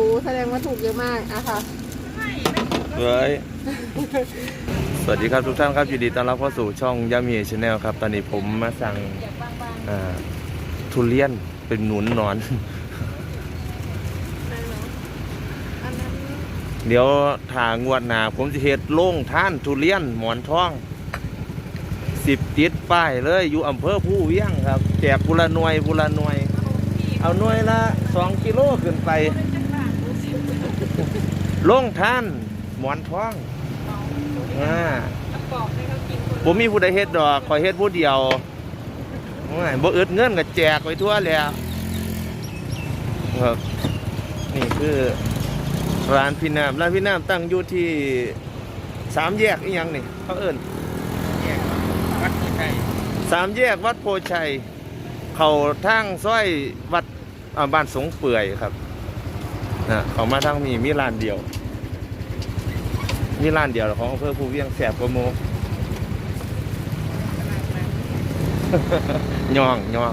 ปูแสดงว่าถูกเยอะมากอะค่ะเฮ้ยสวัสดีครับทุกท่านครับยินดีต้อนรับเข้าสู่ช่องยามีชาแนลครับ ตอนนี้ผมมาสั่งอ่าทุเรียนเป็นหนุนนอน เดี๋ยวถางวดหนาผมจะเฮ็ดโล่งท่านทุเรียนหมอนทองสิบติดป้ายเลยอยู่อำเภอผู้เวียงครับ แจกพุละหนวยพุละหนวย เอาหน่วยละสองกิโลขึ้นไป ล่งท่านหมอนทองอ่าบอกให้เขากินคนผมมีผู้ใดเฮ็ดดอกคอยเฮ็ดผู้เดียวโอ้ยบ่อึดเงินก็แจกไปทั่วแล้วครับนี่คือร้านพี่น้ำร้านพี่น้ำตั้งอยู่ที่สามแยกอีหยังนี่เขาเอิ้นวัดที่ไทยสามแยกวัดโพชัย เข้าทางซอยวัดอ่าบ้านสงเปื่อยครับ นะเขามาทั้งมีมีร้านเดียว มีร้านเดียวของอำเภอภูเวียงแสบกว่าโมย่องย่อง